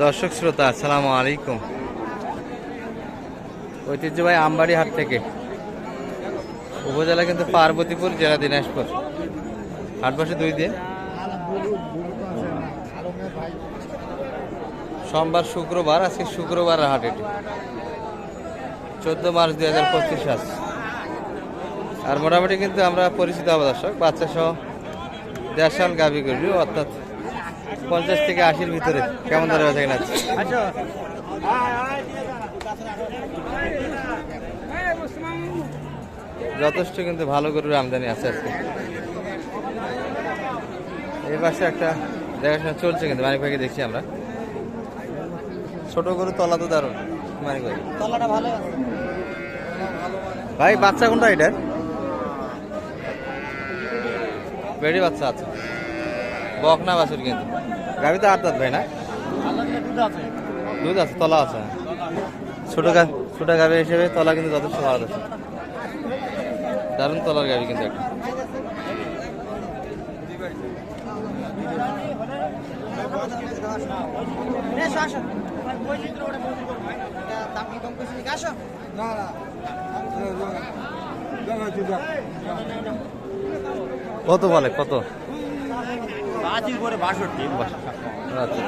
দর্শক শ্রোতা, আসসালামু আলাইকুম। ঐতিহ্যবাহী আমবাড়ি হাট থেকে উপজেলা কিন্তু পার্বতীপুর, জেলা দিনাজপুর। হাট বসে দুই দিন সোমবার, শুক্রবার, আজকে শুক্রবার হাট এটি। চোদ্দ মার্চ দুই হাজার পঁচিশ আজ। আর মোটামুটি কিন্তু আমরা পরিচিত হব দর্শক বাচ্চা সহ দেড়শাল গাবি করি অর্থাৎ পঞ্চাশ থেকে আশির ভিতরে। কেমন ধরে বেচা কিনা আছে? যথেষ্ট কিন্তু ভালো গরুর আমদানি আছে আজকে। এই পাশে একটা দেখাশোনা চলছে কিন্তু মানিক ভাইকে দেখছি আমরা। ছোট গরু তলা তো দারুণ মানিক ভাই। তলাটা ভালো ভাই বাচ্চা কোনটা এটার? বেড়ি বাচ্চা আছে। বক না বাছুর কিন্তু। গাভি তো আট দাঁত ভাই না? দুধ আছে তলা আছে। ছোট গা ছোট গাভি হিসেবে তলা কিন্তু যথেষ্ট ভালো আছে। দারুণ তলার গাভি কিন্তু একটা। কত বলে? কত? বাজির করে বাষট্টি। আচ্ছা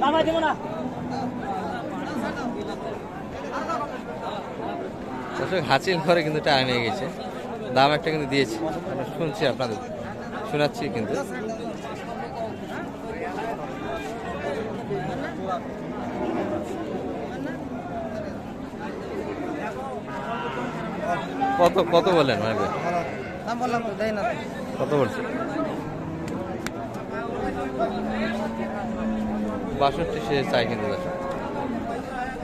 দামাই দেবো না। হাসিল করে কিন্তু টাকা নিয়ে গেছে। দাম একটা কিন্তু দিয়েছি। শুনছি আপনাদের। শোনাচ্ছি কিন্তু। কত কত বলেন মানে ভাই? দাম বললাম তো দেয় না। কত বলছে? বাষট্টি সে চাই কিন্তু দর্শক।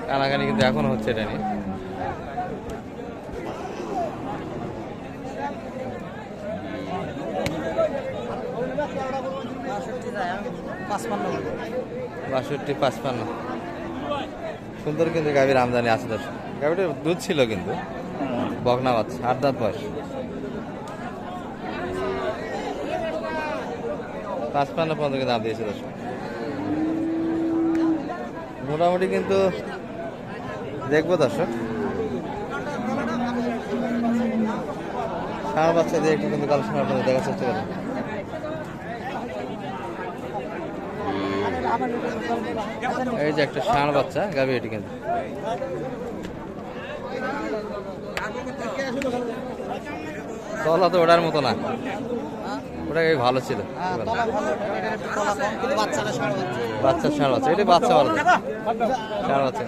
কানাকানি কিন্তু এখনও হচ্ছে এটা নিয়ে। বাষট্টি, পাঁচপান্ন। সুন্দর কিন্তু গাভীর আমদানি আছে দর্শক। গাভীটার দুধ ছিল কিন্তু। বকনা বাচ্চা, আট দাঁত বয়স। পাঁচপান্ন পর্যন্ত কিন্তু দাম দিয়েছে দর্শক। মোটামুটি কিন্তু দেখব দর্শক। বাচ্চা দিয়ে একটু কিন্তু কালেকশন আপনাদের দেখার চেষ্টা করবেন এই যে একটা ষাঁড় বাচ্চা গাবি এটি কিন্তু। তলা তো ওটার মতো না। ওটা ভালো ছিল হ্যাঁ বাচ্চা ষাঁড় বাচ্চা এটা বাচ্চা ভালো ষাঁড় বাচ্চা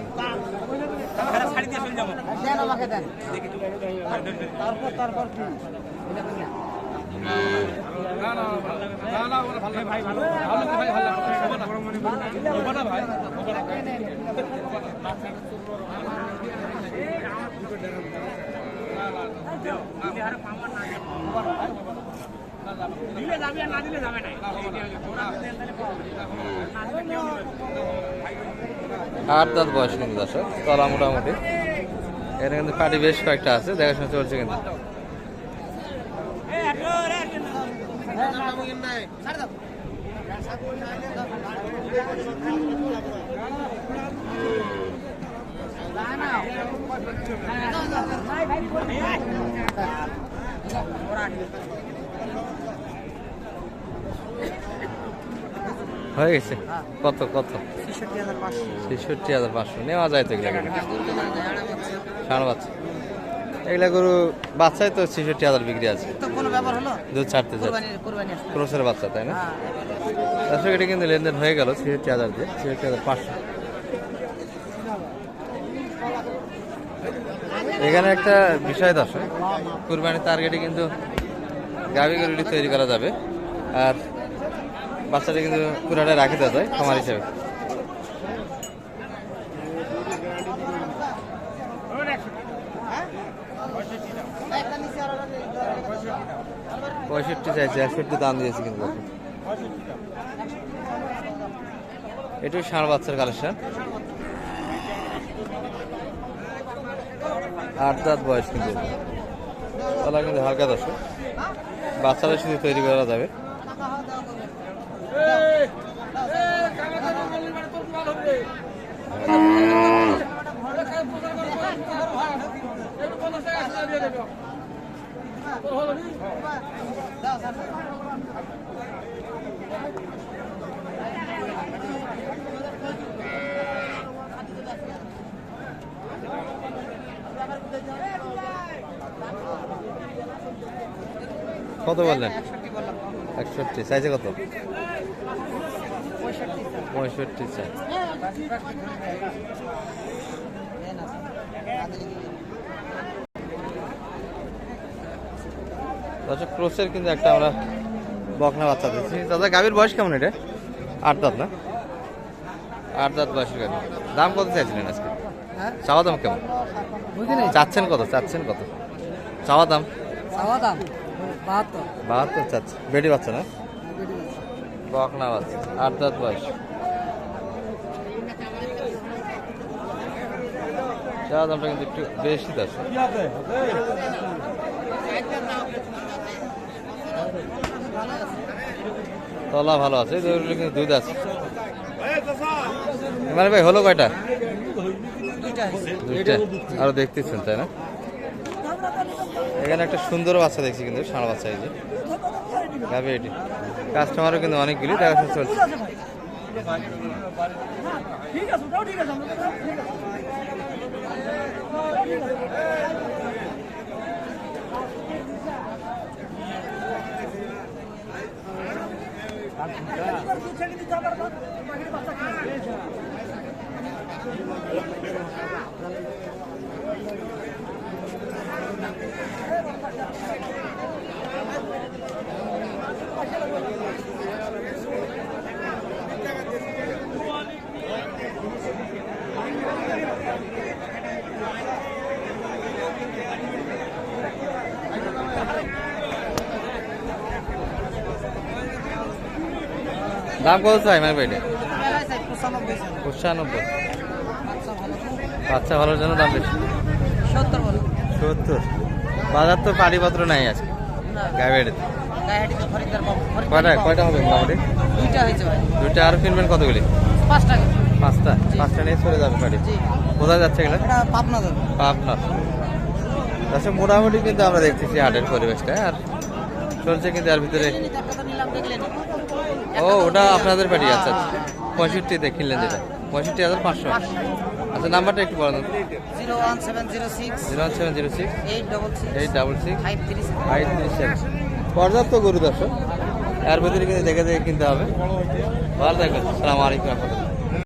দেন আমাকে দেন তারপর তারপর কি আট দাঁত বয়স কিন্তু দর্শক তলা মোটামুটি এখানে কিন্তু পাটি বেশ কয়েকটা আছে দেখাশোনা চলছে কিন্তু হয়ে গেছে? কত কত? ছেষট্টি হাজার পাঁচশো। নেওয়া যায় তো এগুলা। ষাঁড় বাচ্চা। এগুলা গরু বাচ্চাই তো ছেষট্টি হাজার বিক্রি আছে। দুধ ছাড়তে ক্রোসের বাচ্চা তাই না? হ্যাঁ দর্শক এটা কিন্তু লেনদেন হয়ে গেল ছেষট্টি হাজার দিয়ে। ছেষট্টি হাজার পাঁচশো। এখানে একটা বিষয় দর্শক কুরবানির টার্গেটে কিন্তু গাভি গরুটি তৈরি করা যাবে। আর বাচ্চাটা কিন্তু পুরাটা রাখে দেওয়া যায়, খামার হিসেবে। পঁয়ষট্টি চাইছে, একষট্টি দাম দিয়েছে কিন্তু। এটাও ষাঁড় বাচ্চার কালেকশন আট দাঁত বয়স কিন্তু। তাহলে কিন্তু হালকা দর্শক। বাচ্চারা শুধু তৈরি করা যাবে। কত বললেন? একষট্টি সাইজে কত? পঁয়ষট্টি চাই দর্শক ক্রোসের কিন্তু একটা আমরা বকনা বাচ্চা দিচ্ছি। দাদা গাভীর বয়স কেমন এটা? আট দাঁত না? আট দাঁত বয়সের গাভী। দাম কত চাইছিলেন আজকে? হ্যাঁ? চাওয়া দাম কেমন? চাচ্ছেন কত? চাচ্ছেন কত? চাওয়া দাম? চাওয়া দাম? বাহাত্তর। চাচ্ছে। বেডি বাচ্চা না? বকনা বাচ্চা আট দাঁত বয়স। চাওয়া দামটা কিন্তু একটু বেশি দশ তলা ভালো আছে এই দুধগুলো কিন্তু দুধ আছে মানে ভাই হলো কয়টা? দুইটা। আরও দেখতেছেন তাই না? এখানে একটা সুন্দর বাচ্চা দেখছি কিন্তু ষাঁড় বাচ্চা এই যে। গাবে এটি। কাস্টমারও কিন্তু অনেকগুলি, দেখাশোনা চলছে। দাম কত চাই মানে ভাই পঁচানব্বই। বাচ্চা ভালোর জন্য দাম বেশি। সত্তর সত্তর। বাজার তো পাড়িপত্র নাই আজকে। না। গায়ে বেড়েতে গায়েহাটিতে খরিদ্দার পাবো কয়টা কয়টা হবে মোটামুটি? দুইটা কিনবেন কতগুলি? পাঁচ টাকা পাঁচটা পাঁচটা নিয়ে চলে যাবে গাড়ি কোথায় যাচ্ছে এগুলো? পাবনা আচ্ছা মোটামুটি কিন্তু আমরা দেখতেছি হাটের পরিবেশটা আর চলছে কিন্তু ভিতরে ও ওটা আপনাদের বাড়ি আচ্ছা আচ্ছা। পঁয়ষট্টিতে কিনলেন যেটা। পঁয়ষট্টি হাজার পাঁচশো। আচ্ছা নাম্বারটা একটু বলেন। Zero one seven zero six zero one seven zero six eight double six eight double six. Five three five three seven. পর্যাপ্ত গরু দর্শক। এর ভিতরে কিন্তু দেখে দেখে কিনতে হবে। ভালো থাকবেন। সালাম আলাইকুম। রহমতুল্লাহ